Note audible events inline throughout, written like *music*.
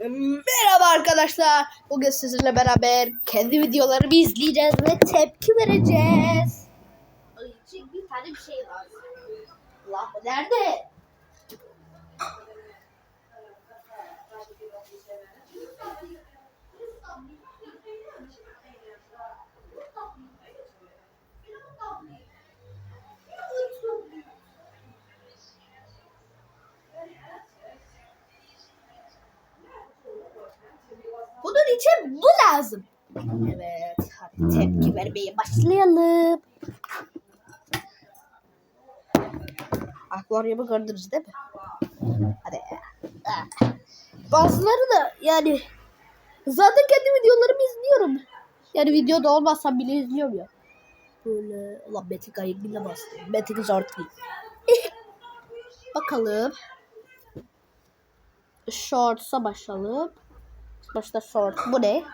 Merhaba arkadaşlar. Bugün sizinle beraber kendi videolarımı izleyeceğiz ve tepki vereceğiz. Ay, bir tane bir şey var. Allah nerede? Bunun için bu lazım. Evet, hadi tepki vermeye başlayalım. Akvaryumu gördünüz değil mi? Hadi. Bazıları da yani zaten kendi videolarımı izliyorum. Yani videoda olmazsam bile izliyorum ya. Böyle ulan Metin kayıp bile bastı. Metin zor değil. *laughs* Bakalım. Shorts'a başlayalım. Başta short. Bu ne?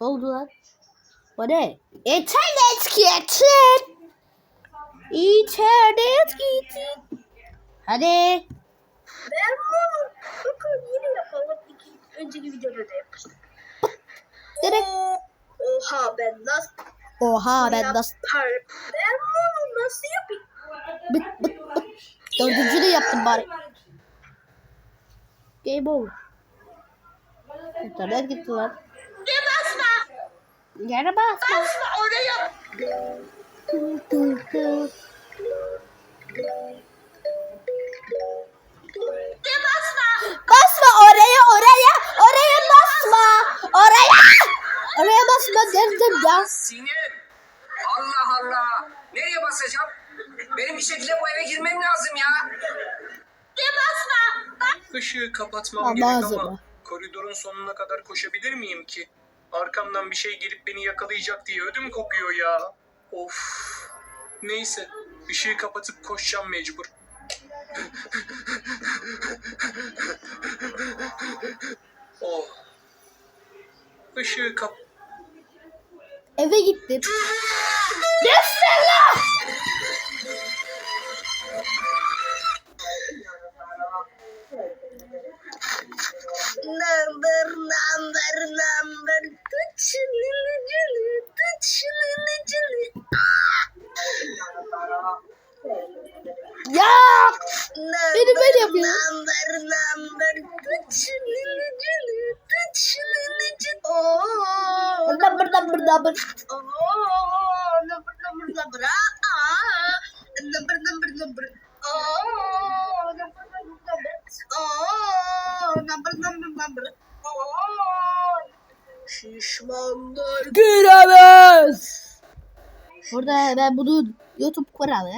Ne oldu lan? Bu ne? İnternet gitsin. İnternet gitsin. Hadi. Ben bunu bakın yine yapalım. İki, önceki videoda da yapmıştık. Direkt. Oha ben nasıl Oha ben nasıl... Ben bunu nasıl yapayım? Bıt bıt bıt. Dördüncü de yaptım bari. Game over. İnternet gitti lan. Ne basma? Yere basma. Basma oraya. Ne basma? Basma oraya oraya oraya basma oraya oraya basma dedim ya. Sinem. Allah Allah. Nereye basacağım? Benim bir şekilde bu eve girmem lazım ya. Ne basma? Bak. Işığı kapatmam Ama gerek ağzıma. ama koridorun sonuna kadar koşabilir miyim ki? Arkamdan bir şey gelip beni yakalayacak diye ödüm kopuyor ya. Of. Neyse. Işığı kapatıp koşacağım mecbur. *laughs* oh. Işığı kap... Eve Bismillah. Number, number, number. Tut şunun ucunu, tut. Ya. Beni böyle yapıyor. Number, number. Tut şunun ucunu, tut buradan buradan. oo, number, number, number. Aa, number, number, number. Number, number. Oo, number, number, number. Oo. Şişmanlar Giremez. Burada ben bunu YouTube kuralı.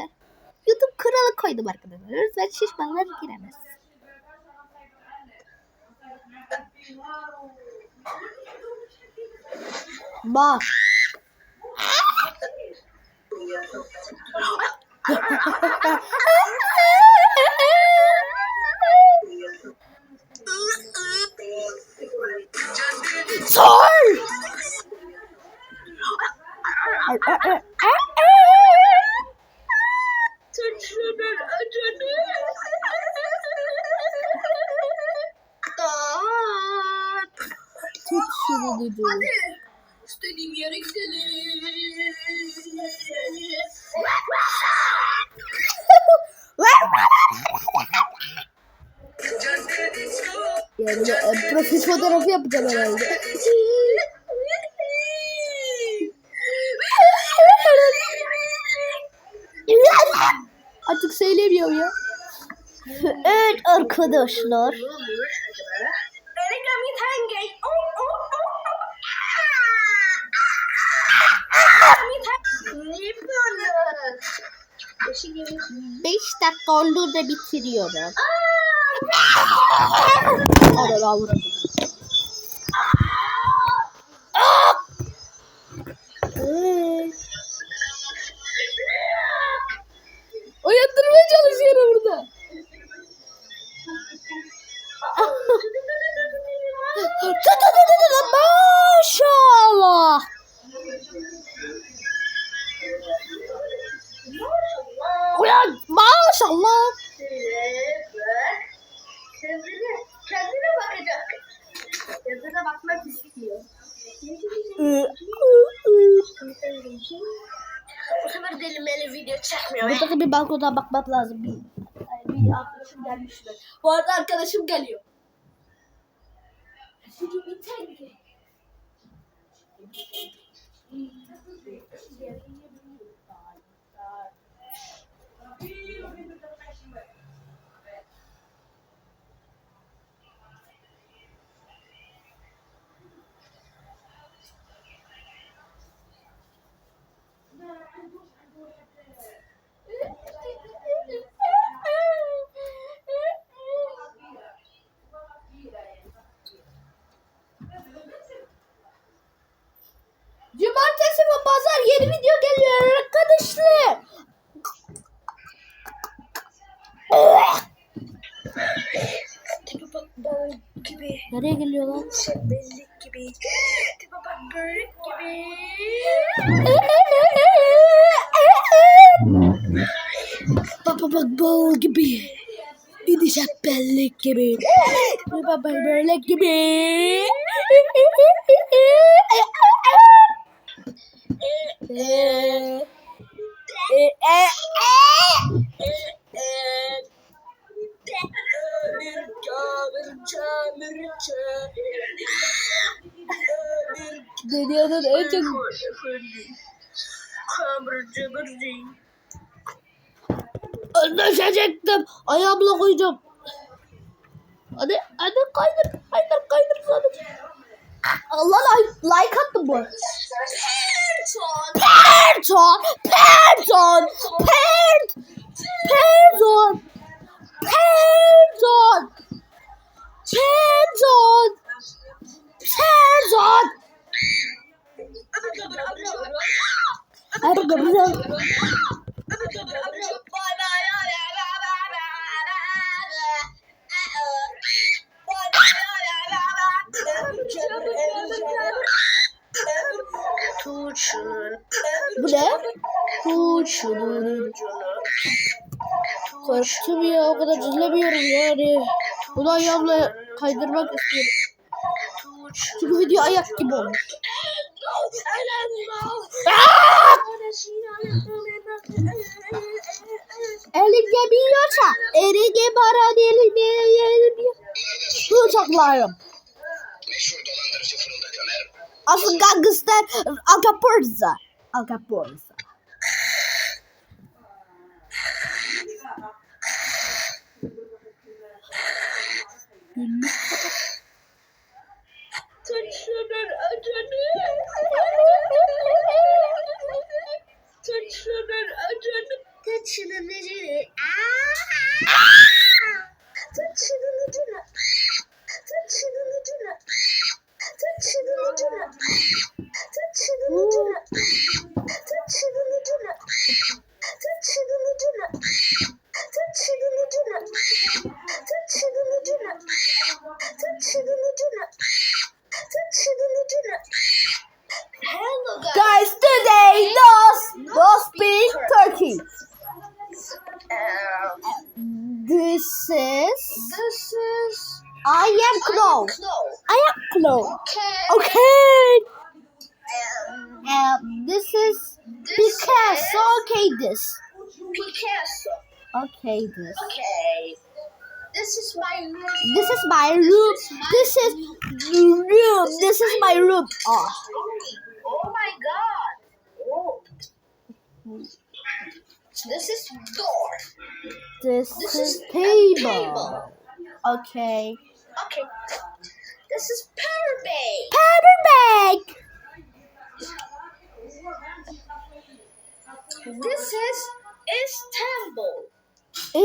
YouTube kuralı koydum arkadaşlar. Lütfen şişmanlar giremez. Bak. Sor. Tırçının acını. Tut şunu dedi. Hadi. İstediğim yere gidelim. Böyle, e, profil fotoğrafı yapacağım herhalde. Artık söylemiyorum ya. evet arkadaşlar. 5 dakika oldu da bitiriyorum. Hadi la vurun. O yatırmaya çalışıyor burada. Tut tut tut tut maşallah. Uyan maşallah. Kendine, kendine bakacak. Kendine bakmak istiyor. Bu sefer delimeli video çekmiyor. Buradaki bir balkona bakmak lazım. Bir, bir arkadaşım gelmişler. Bu arada arkadaşım geliyor. Şimdi bir tane. Cumartesi ve pazar yeni video geliyor arkadaşlar. Tipe bak bal gibi. Nereye geliyor lan? Şebellik gibi. Tipe bak börek gibi. Baba bak bal gibi. Bir de şapellik gibi. Baba bak börek gibi. abur cubur değil. Düşecektim. Ayağımla koyacağım. Hadi, hadi kaydır. Kaydır, kaydır sadece. Allah like, like attım bu arada. Perton. Perton. Perton. Perton. Perton. Perton. Bu ne? Kurşunun. Korktum ya o kadar izlemiyorum yani. Bunu ayağımla kaydırmak istiyorum. Çünkü video ayak gibi olmuş. Elin gemiyorsa erige para değil Su saklarım. Afghanistan, Alcaporza. Alcaporza. Mm-hmm. Guys. Guys, today no, no speak Turkey. This is This is I am. Chloe. I am Klo. Okay. Okay. This is This Picasso. Okay, this. Picasso. Okay, this. Okay. This is my room. This is my room. This is room. This is my room. Oh. Oh my god. Oh. This is door. This, This is is table. table. Okay. Okay. This is power bay. Powder bag. This is Istanbul.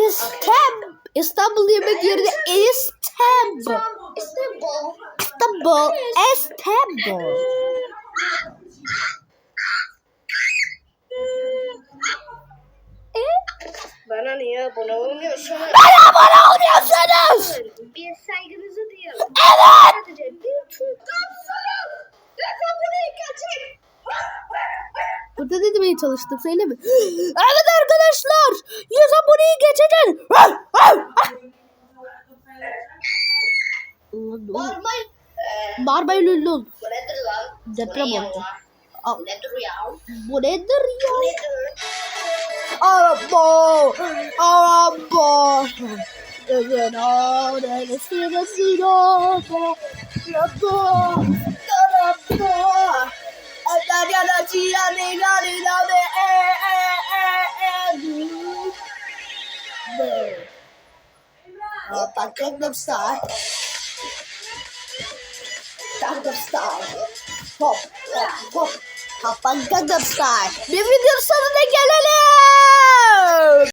İstanbul. İstanbul yemek yerine İstanbul. Istanbul. İstanbul. İstanbul. Bana niye abone olmuyorsun? Bana abone olmuyorsunuz. Bir saygınızı duyalım. Evet. Bir kapsana. Ve kapıyı kaçın. Bu Burada ne demeye çalıştım söyle *gasps* mi? evet arkadaşlar. 100 aboneyi geçeceğiz. Bağırmayın ünlü ol. bu nedir lan? Deprem oldu. Bu nedir ya? Bu nedir ya? Bu nedir? Araba, araba. Özen ailesine Yana çiğne, nane, nane, e, e, e, e. Hoppa, Gangnam Style. Gangnam Style. Hop, hop, hop. Hoppa, Gangnam Style. Bir video sonuna gelelim.